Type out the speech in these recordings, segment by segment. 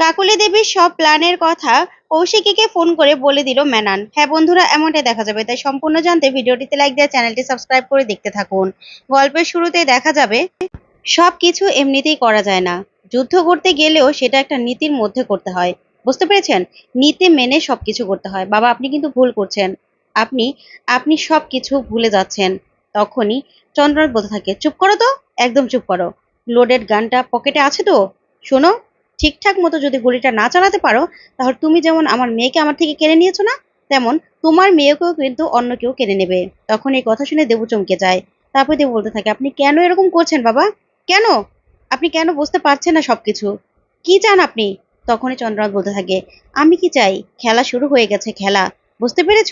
কাকুলি দেবীর সব প্ল্যানের কথা কৌশিকীকে ফোন করে বলে দিল ম্যানান হ্যাঁ বন্ধুরা, এমনটাই দেখা যাবে। তাই সম্পূর্ণ জানতে ভিডিওটিতে লাইক দিয়ে চ্যানেলটি সাবস্ক্রাইব করে দেখতে থাকুন। গল্পের শুরুতে দেখা যাবে সব কিছু এমনিতেই করা যায় না। যুদ্ধ করতে গেলেও সেটা একটা নীতির মধ্যে করতে হয়। বুঝতে পেরেছেন? নীতি মেনে সবকিছু করতে হয়। বাবা, আপনি কিন্তু ভুল করছেন। আপনি আপনি সব কিছু ভুলে যাচ্ছেন। তখনই চন্দ্রনাথ বলতে থাকে, চুপ করো তো, একদম চুপ করো। লোডেড গানটা পকেটে আছে তো? শোনো ঠিকঠাক মতো যদি গুলিটা না চালাতে পারো, তাহলে তুমি যেমন আমার মেয়েকে আমার থেকে কেড়ে নিয়েছো না, তেমন তোমার মেয়েকেও কিন্তু অন্য কেউ কেড়ে নেবে। তখন এই কথা শুনে দেবু চমকে যায়। তারপর দেবু বলতে থাকে, আপনি কেন এরকম করছেন বাবা? কেন? আপনি কেন বুঝতে পারছেন না সবকিছু? কি চান আপনি? তখনই চন্দ্রনাথ বলতে থাকে, আমি কি চাই? খেলা শুরু হয়ে গেছে, খেলা। বুঝতে পেরেছ?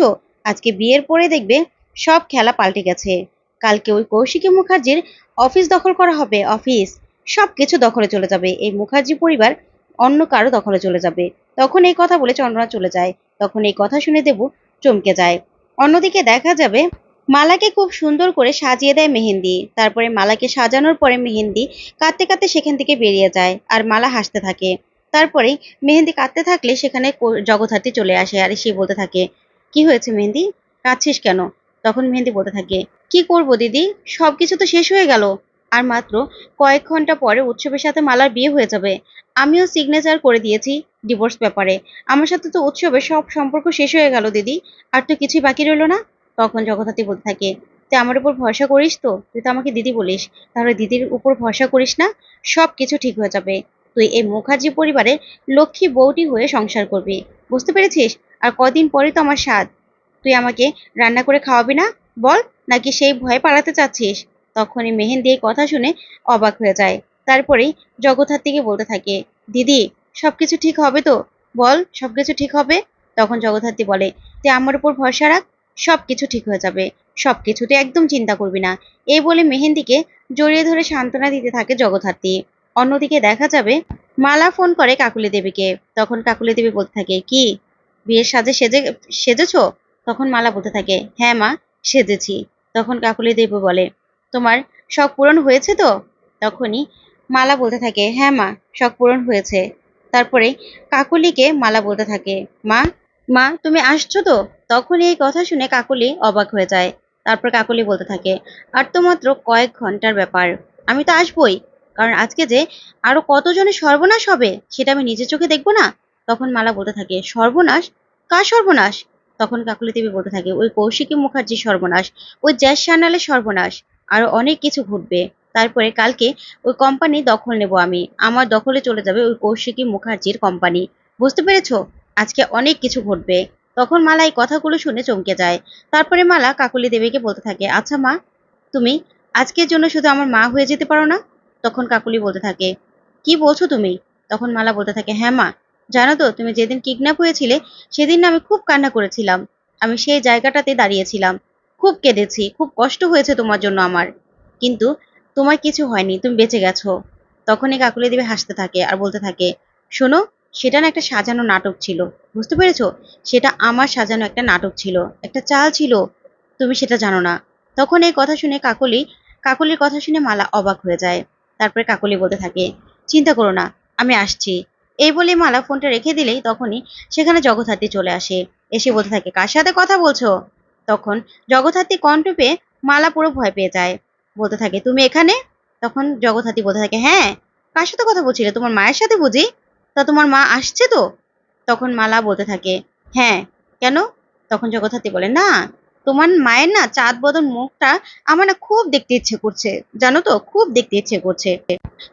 আজকে বিয়ের পরে দেখবে সব খেলা পাল্টে গেছে। কালকে ওই কৌশিকী মুখার্জির অফিস দখল করা হবে, অফিস। সব কিছু দখলে চলে যাবে। এই মুখার্জি পরিবার অন্য কারও দখলে চলে যাবে। তখন এই কথা বলে চন্দ্রনাথ চলে যায়। তখন এই কথা শুনে দেবু চমকে যায়। অন্যদিকে দেখা যাবে, মালাকে খুব সুন্দর করে সাজিয়ে দেয় মেহেন্দি। তারপরে মালাকে সাজানোর পরে মেহেন্দি কাঁদতে কাঁদতে সেখান থেকে বেরিয়ে যায় আর মালা হাসতে থাকে। তারপরে মেহেন্দি কাঁদতে থাকলে সেখানে জগদ্ধাত্রী চলে আসে আর সে বলতে থাকে, কি হয়েছে মেহেন্দি? কাঁদছিস কেন? তখন মেহেন্দি বলতে থাকে, কি করব দিদি? সবকিছু তো শেষ হয়ে গেল। আর মাত্র কয়েক ঘণ্টা পরে উৎসবের সাথে মালার বিয়ে হয়ে যাবে। আমিও সিগনেচার করে দিয়েছি ডিভোর্স ব্যাপারে। আমার সাথে তো উৎসবের সব সম্পর্ক শেষ হয়ে গেল দিদি। আর তো কিছুই বাকি রইল না। তখন জগদ্ধাত্রী বলতে থাকে, তুই আমার উপর ভরসা করিস তো? তুই তো আমাকে দিদি বলিস। তাহলে দিদির উপর ভরসা করিস না? সব কিছু ঠিক হয়ে যাবে। তুই এই মুখার্জি পরিবারের লক্ষ্মী বউটি হয়ে সংসার করবি। বুঝতে পেরেছিস? আর কদিন পরে তো আমার স্বাদ। তুই আমাকে রান্না করে খাওয়াবি না? বল, নাকি সেই ভয় পালাতে চাচ্ছিস? তখনই মেহেন্দি এই কথা শুনে অবাক হয়ে যায়। তারপরেই জগদ্ধাত্রীকে বলতে থাকে, দিদি, সবকিছু ঠিক হবে তো? বল, সবকিছু ঠিক হবে? তখন জগদ্ধাত্রী বলে, তুই আমার উপর ভরসা রাখ, সবকিছু ঠিক হয়ে যাবে। সবকিছু তুই একদম চিন্তা করবি না। এই বলে মেহেন্দিকে জড়িয়ে ধরে সান্ত্বনা দিতে থাকে জগদ্ধাত্রী। অন্যদিকে দেখা যাবে, মালা ফোন করে কাকুলি দেবীকে। তখন কাকুলি দেবী বলতে থাকে, কি, বিয়ের সাজে সেজে, সেজেছো? তখন মালা বলতে থাকে হ্যাঁ মা, সেজেছি। তখন কাকুলি দেবী বলে তোমার শখ পূরণ হয়েছে তো? তখনই মালা বলতে থাকে হ্যাঁ মা, শখ পূরণ হয়েছে। তারপরে কাকুলিকে মালা বলতে থাকে, মা মা, তুমি আসছো তো? তখন এই কথা শুনে কাকলি অবাক হয়ে যায়। তারপর কাকলি বলতে থাকে, আর তো মাত্র কয়েক ঘণ্টার ব্যাপার, আমি তো আসবই। কারণ আজকে যে আরও কতজনের সর্বনাশ হবে, সেটা আমি নিজের চোখে দেখব না? তখন মালা বলতে থাকে, সর্বনাশ? কার সর্বনাশ? তখন কাকলি দেবী বলতে থাকে, ওই কৌশিকী মুখার্জির সর্বনাশ, ওই জ্যাস সান্যালের সর্বনাশ। আরও অনেক কিছু ঘটবে। তারপরে কালকে ওই কোম্পানি দখল নেব আমি। আমার দখলে চলে যাবে ওই কৌশিকী মুখার্জির কোম্পানি বুঝতে পেরেছ? আজকে অনেক কিছু ঘটবে। তখন মালা এই কথাগুলো শুনে চমকে যায়। তারপরে মালা কাকুলি দেবীকে বলতে থাকে আচ্ছা মা, তুমি আজকের জন্য শুধু আমার মা হয়ে যেতে পারো না? তখন কাকুলি বলতে থাকে, কি বলছো তুমি? তখন মালা বলতে থাকে হ্যাঁ মা, জানো তো, তুমি যেদিন কিডন্যাপ হয়েছিলে, সেদিন আমি খুব কান্না করেছিলাম। আমি সেই জায়গাটাতে দাঁড়িয়েছিলাম। খুব কেঁদেছি, খুব কষ্ট হয়েছে তোমার জন্য আমার। কিন্তু তোমার কিছু হয়নি, তুমি বেঁচে গেছো। তখনই কাকুলি দেবী হাসতে থাকে আর বলতে থাকে, শোনো, সেটা না একটা সাজানো নাটক ছিল। বুঝতে পেরেছ? সেটা আমার সাজানো একটা নাটক ছিল, একটা চাল ছিল। তুমি সেটা জানো না। তখন এই কথা শুনে কাকলি, কাকলির কথা শুনে মালা অবাক হয়ে যায়। তারপরে কাকলি বলতে থাকে, চিন্তা করো না, আমি আসছি। এই বলে মালা ফোনটা রেখে দিলেই তখনই সেখানে জগদ্ধাত্রী চলে আসে। এসে বলতে থাকে, কার সাথে কথা বলছো? তখন জগদ্ধাত্রী কণ্ঠ পেয়ে মালা পুরো ভয় পেয়ে যায়। বলতে থাকে, তুমি এখানে? তখন জগদ্ধাত্রী বলতে থাকে হ্যাঁ কার সাথে কথা বলছিলে? তোমার মায়ের সাথে বুঝি? তা তোমার মা আসছে তো? তখন মালা বলতে থাকে হ্যাঁ কেন? তখন জগদ্ধাত্রী বলে, না, তোমার মায়ের না চাঁদ বদন মুখটা আমার না খুব দেখতে ইচ্ছে করছে। জানো তো, খুব দেখতে ইচ্ছে করছে।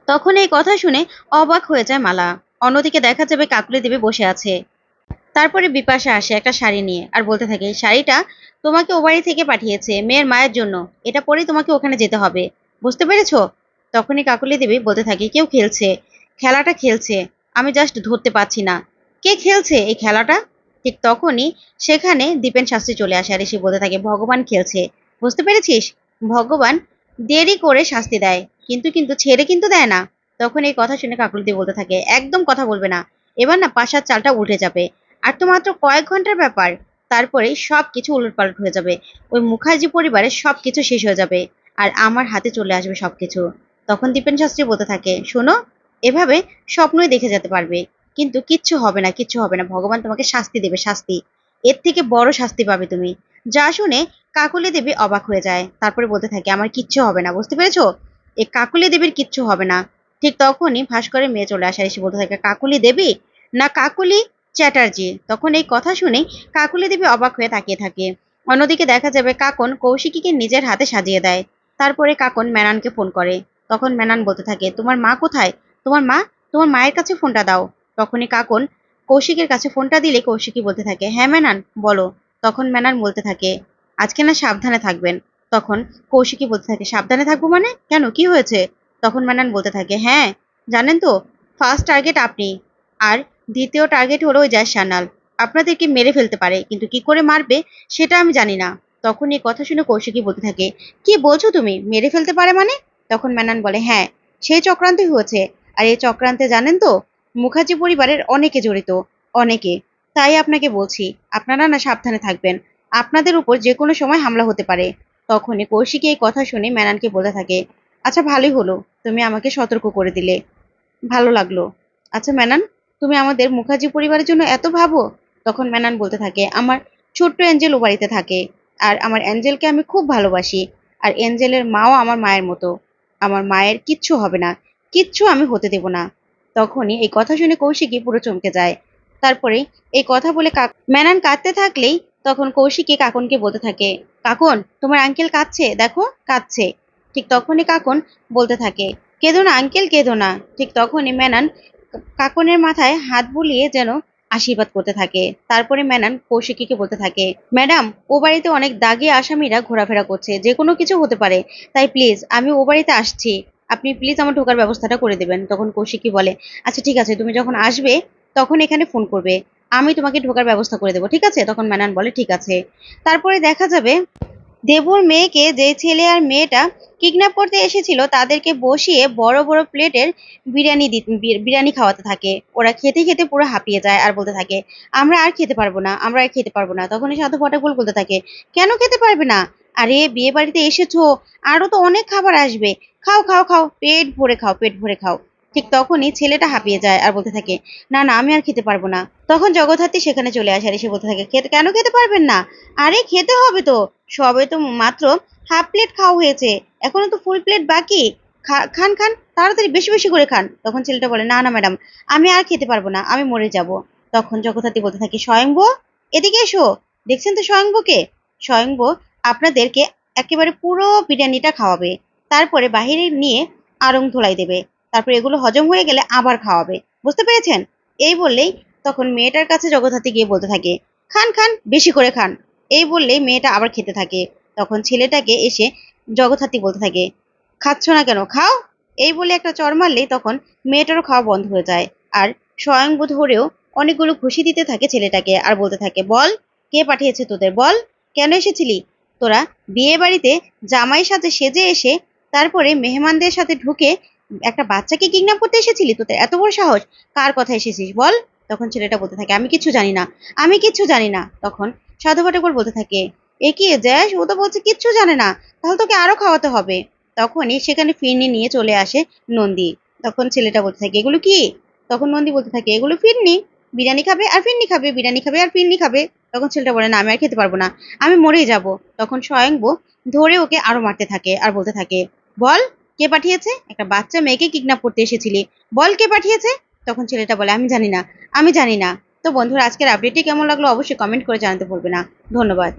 তখন এই কথা শুনে অবাক হয়ে যায় মালা। অন্যদিকে দেখা যাবে কাকুলি দেবী বসে আছে। তারপরে বিপাশা আসে একটা শাড়ি নিয়ে আর বলতে থাকে শাড়িটা তোমাকে ও বাড়ি থেকে পাঠিয়েছে মেয়ের মায়ের জন্য। এটা পরেই তোমাকে ওখানে যেতে হবে। বুঝতে পেরেছ? তখনই কাকুলি দেবী বলতে থাকে, কেউ খেলছে। খেলাটা খেলছে। আমি জাস্ট ধরতে পারছি না। কে খেলছে এই খেলাটা? ঠিক তখনই সেখানে দীপেন শাস্ত্রী চলে আসে আর এসে বলতে থাকে, ভগবান খেলছে। বুঝতে পেরেছিস? ভগবান দেরি করে শাস্তি দেয়। কিন্তু কিন্তু, ছেড়ে কিন্তু দেয় না। তখন এই কথা শুনে কাকুলিদি বলতে থাকে, একদম কথা বলবে না। এবার না পাশার চালটা উল্টে যাবে। আর তো মাত্র কয়েক ঘণ্টার ব্যাপার, তারপরে সব কিছু উলটপালট হয়ে যাবে। ওই মুখার্জি পরিবারের সব কিছু শেষ হয়ে যাবে আর আমার হাতে চলে আসবে সব কিছু তখন দীপেন শাস্ত্রী বলতে থাকে, শোনো, এভাবে স্বপ্নই দেখে যেতে পারবে, কিন্তু কিচ্ছু হবে না, কিচ্ছু হবে না। ভগবান তোমাকে শাস্তি দেবে, শাস্তি। এর থেকে বড় শাস্তি পাবে তুমি। যা শুনে কাকুলি দেবী অবাক হয়ে যায়। তারপরে বলতে থাকে, আমার কিচ্ছু হবে না, বুঝতে পেরেছ? এ কাকুলি দেবীর কিচ্ছু হবে না। ঠিক তখনই ভাস্করের মেয়ে চলে আসে এসে বলতে থাকে, কাকুলি দেবী? না কাকুলি চ্যাটার্জি। তখন এই কথা শুনে কাকুলি দেবী অবাক হয়ে তাকিয়ে থাকে। অন্যদিকে দেখা যাবে কাকন কৌশিকীকে নিজের হাতে সাজিয়ে দেয়। তারপরে কাকন ম্যানানকে ফোন করে। তখন ম্যানান বলতে থাকে, তোমার মা কোথায়? তোমার মা? তোমার মায়ের কাছে ফোনটা দাও। তখনই কাকন কৌশিকের কাছে ফোনটা দিলে কৌশিকী বলতে থাকে হ্যাঁ ম্যানান বলো। তখন ম্যানান বলতে থাকে, আজকে না সাবধানে থাকবেন। তখন কৌশিকী বলতে থাকে, সাবধানে থাকব মানে? কেন? কি হয়েছে? তখন ম্যানান বলতে থাকে হ্যাঁ জানেন তো, ফার্স্ট টার্গেট আপনি। আর দ্বিতীয় টার্গেট হলো ওই জয় সান্যাল আপনাদেরকে মেরে ফেলতে পারে, কিন্তু কি করে মারবে, সেটা আমি জানি না। তখন এই কথা শুনে কৌশিকী বলতে থাকে, কি বলছো তুমি, মেরে ফেলতে পারে মানে? তখন ম্যানান বলে হ্যাঁ সেই চক্রান্তই হয়েছে। আর এই চক্রান্তে জানেন তো, মুখার্জি পরিবারের অনেকে জড়িত, অনেকে। তাই আপনাকে বলছি, আপনারা না সাবধানে থাকবেন। আপনাদের উপর যে কোনো সময় হামলা হতে পারে। তখনই কৌশিকী এই কথা শুনে ম্যানানকে বলতে থাকে আচ্ছা ভালোই হলো। তুমি আমাকে সতর্ক করে দিলে। ভালো লাগল। আচ্ছা ম্যানান তুমি আমাদের মুখার্জি পরিবারের জন্য এত ভাবো? তখন ম্যানান বলতে থাকে, আমার ছোট্ট অ্যাঞ্জেল ও বাড়িতে থাকে। আর আমার অ্যাঞ্জেলকে আমি খুব ভালোবাসি। আর অ্যাঞ্জেলের মাও আমার মায়ের মতো। আমার মায়ের কিচ্ছু হবে না। কিচ্ছু আমি হতে দেব না। তখনই এই কথা শুনে কৌশিকী পুরো চমকে যায়। তারপরে এই কথা বলে ম্যানান কাঁদতে থাকলেই তখন কৌশিকী কাকনকে বলতে থাকে, কাকন, তোমার আঙ্কেল কাঁদছে? দেখো, কাঁদছে। ঠিক তখনই কাকন বলতে থাকে, কেঁদো না, আঙ্কেল, কেঁদো না। ঠিক তখনই ম্যানান কাকনের মাথায় হাত বুলিয়ে যেন আশীর্বাদ করতে থাকে। তারপরে ম্যানান কৌশিকীকে বলতে থাকে, ম্যাডাম, ও বাড়িতে অনেক দাগি আসামিরা ঘোরাফেরা করছে, যে কোনো কিছু হতে পারে। তাই প্লিজ, আমি ও বাড়িতে আসছি। আপনি প্লিজ আমার ঢোকার ব্যবস্থাটা করে দেবেন। তখন কৌশিকী বলে আচ্ছা ঠিক আছে, তুমি যখন আসবে, তখন এখানে ফোন করবে। আমি তোমাকে ঢোকার ব্যবস্থা করে দেবো, ঠিক আছে? তখন ম্যানান বলে, ঠিক আছে। তারপরে দেখা যাবে দেবুর মেয়েকে যে ছেলে আর মেয়েটা কিডন্যাপ করতে এসেছিল, তাদেরকে বসিয়ে বড় বড় প্লেটের বিরিয়ানি বিরিয়ানি খাওয়াতে থাকে। ওরা খেতে খেতে পুরো হাঁপিয়ে যায় আর বলতে থাকে, আমরা আর খেতে পারব না, আমরা আর খেতে পারব না। তখনই সাধু ফটাকুল বলতে থাকে, কেন খেতে পারবে না? আরে বিয়ে বাড়িতে এসেছ, আরও তো অনেক খাবার আসবে। খাও খাও খাও, পেট ভরে খাও, পেট ভরে খাও। ঠিক তখনই ছেলেটা হাঁপিয়ে যায় আর বলতে থাকে, না না, আমি আর খেতে পারব না। তখন জগদ্ধাত্রী সেখানে চলে আসে আর এসে বলতে থাকে, খেতে, কেন খেতে পারবেন না? আরে, খেতে হবে তো। সবে তো মাত্র হাফ প্লেট খাওয়া হয়েছে। এখনও তো ফুল প্লেট বাকি। খান খান, তাড়াতাড়ি বেশি বেশি করে খান। তখন ছেলেটা বলে, না না, ম্যাডাম, আমি আর খেতে পারব না, আমি মরে যাব। তখন জগদ্ধাত্রী বলতে থাকে, স্বয়ংব, এদিকে এসো। দেখছেন তো স্বয়ংবকে? স্বয়ংব আপনাদেরকে একেবারে পুরো বিরিয়ানিটা খাওয়াবে। তারপরে বাহিরে নিয়ে আড়ং ধোলাই দেবে। তারপরে এগুলো হজম হয়ে গেলে আবার খাওয়াবে। বুঝতে পেরেছেন? এই বললেই তখন মেয়েটার কাছে জগদ্ধাত্রী গিয়ে বলতে থাকে, খান খান, বেশি করে খান। এই বললেই মেয়েটা আবার খেতে থাকে। তখন ছেলেটাকে এসে জগদ্ধাত্রী বলতে থাকে, খাচ্ছ না কেন? খাও। এই বলে একটা চর মারলেই তখন মেয়েটারও খাওয়া বন্ধ হয়ে যায়। আর স্বয়ংবোধ ধরেও অনেকগুলো খুশি দিতে থাকে ছেলেটাকে আর বলতে থাকে, বল, কে পাঠিয়েছে তোদের? বল, কেন এসেছিলি? তোরা বিয়ে বাড়িতে জামাই সাথে সেজে এসে তারপরে মেহমানদের সাথে ঢুকে একটা বাচ্চাকে কিডন্যাপ করতে এসেছিলি? তোদের এত বড় সাহস। কার কথা এসেছিস? বল। তখন ছেলেটা বলতে থাকে, আমি কিচ্ছু জানি না। আমি কিচ্ছু জানি না। তখন সাধু পাঠকর বলতে থাকে, এ কি জ্যাস ও তো বলছে কিচ্ছু জানে না। তাহলে তোকে আরও খাওয়াতে হবে। তখনই সেখানে ফিরনি নিয়ে চলে আসে নন্দী। তখন ছেলেটা বলতে থাকে, এগুলো কি? তখন নন্দী বলতে থাকে, এগুলো ফিরনি। বিরিয়ানি খাবে আর ফিরনি খাবে, বিরিয়ানি খাবে আর ফিরনি খাবে। তখন ছেলেটা বলে, না, আমি আর খেতে পারব না। আমি মরেই যাব। তখন স্বয়ংব ধরে ওকে আরও মারতে থাকে আর বলতে থাকে, বল কে পাঠিয়েছে? একটা বাচ্চা মেয়েকে কিডন্যাপ করতে এসেছিলে। বল কে পাঠিয়েছে? তখন ছেলেটা বলে, আমি জানি না, আমি জানি না। তো বন্ধুরা, আজকের আপডেটটি কেমন লাগল অবশ্যই কমেন্ট করে জানাতে ভুলবে না। ধন্যবাদ।